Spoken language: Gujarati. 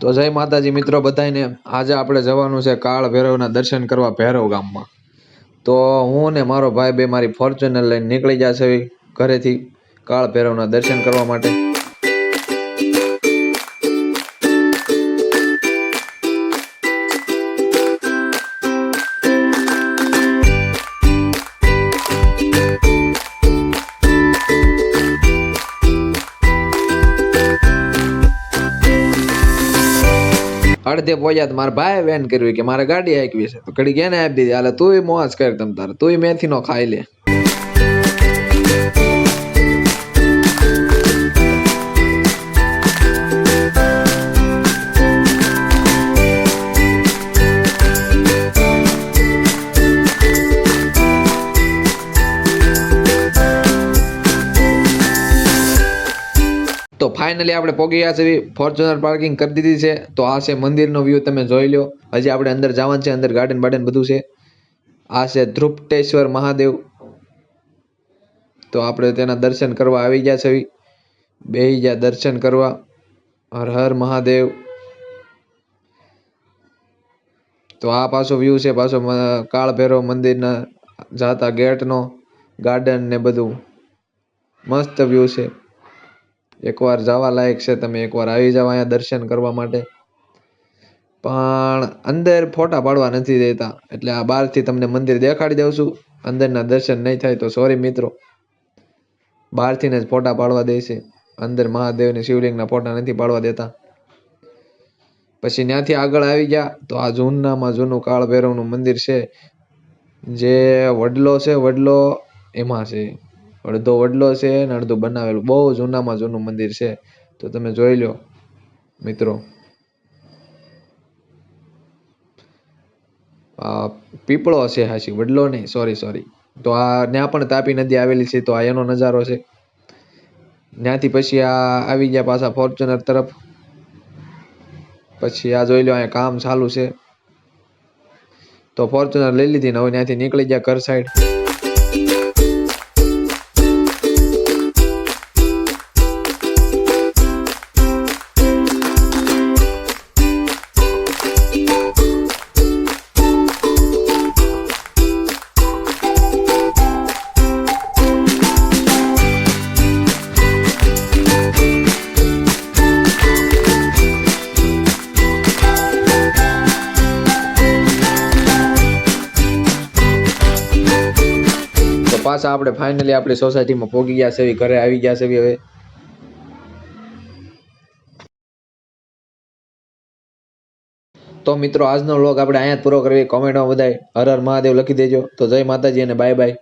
તો જય માતાજી મિત્રો બધાને આજે આપણે જવાનું છે કાળ ભૈરવના દર્શન કરવા ભૈરવ ગામમાં. તો હું ને મારો ભાઈ બે મારી ફોર્ચ્યુનર લઈને નીકળી જશે ઘરેથી કાળ ભૈરવના દર્શન કરવા માટે. અડધે પહોંચ્યા તો મારા ભાઈ વેન કર્યું કે મારે ગાડી હાંકવી છે. તો ઘડી એને આપી દીધી, હાલે તું મોજ કર તમ તારે, તુંય મેથી નો ખાઈ લે. તો ફાઇનલી આપણે પહોંચી ગયા છે ફોર્ચ્યુનર પાર્કિંગ કરી દીધી છે. તો આ છે મંદિરનો વ્યૂ તમે જોઈ લો હજી આપણે અંદર જવાનું છે, અંદર ગાર્ડન બાર્ડન બધું છે. આ છે ધ્રુપટેશ્વર મહાદેવ. તો આપણે તેના દર્શન કરવા આવી ગયા છે બેહી ગયા દર્શન કરવા. હર હર મહાદેવ. તો આ પાછો વ્યૂ છે, પાછો કાળભેરો મંદિરના જાતા ગેટનો ગાર્ડન ને બધું. મસ્ત વ્યૂ છે. એકવાર જવા લાયક છે, તમે એકવાર આવી જાવ અહીંયા દર્શન કરવા માટે. પણ અંદર ફોટા પાડવા નથી દેતા, એટલે આ બહારથી તમને મંદિર દેખાડી દઉં છું. અંદરના દર્શન નહીં થાય તો સોરી મિત્રો. બહારથીને જ ફોટા પાડવા દે છે. અંદર મહાદેવની શિવલિંગના ફોટા નથી પાડવા દેતા. પછી ત્યાંથી આગળ આવી ગયા, તો આ જૂનામાં જૂનું કાળ ભૈરવનું મંદિર છે. જે વડલો છે, વડલો એમાં છે. અડધો વડલો છે અને અડધું બનાવેલું. બહુ જૂનામાં જૂનું મંદિર છે. તો તમે જોઈ લો, મિત્રો. પીપળો છે હાશી વડલો નહીં સોરી સોરી તો આ ત્યાં પણ તાપી નદી આવેલી છે, તો આ એનો નજારો છે. ત્યાંથી પછી આ આવી ગયા પાછા ફોર્ચ્યુનર તરફ. પછી આ જોઈ લો, અહીંયા કામ ચાલુ છે. તો ફોર્ચ્યુનર લઈ લીધી ને હવે ત્યાંથી નીકળી ગયા ઘર સાઈડ પાછા આપણે ફાઇનલી આપણી સોસાયટીમાં પહોંચી ગયા છે ઘરે આવી ગયા છે હવે. તો મિત્રો, આજનો વ્લોગ આપણે અહીંયા પૂરો કરીએ. કોમેન્ટમાં બધાય હર હર મહાદેવ લખી દેજો. તો જય માતાજી અને બાય બાય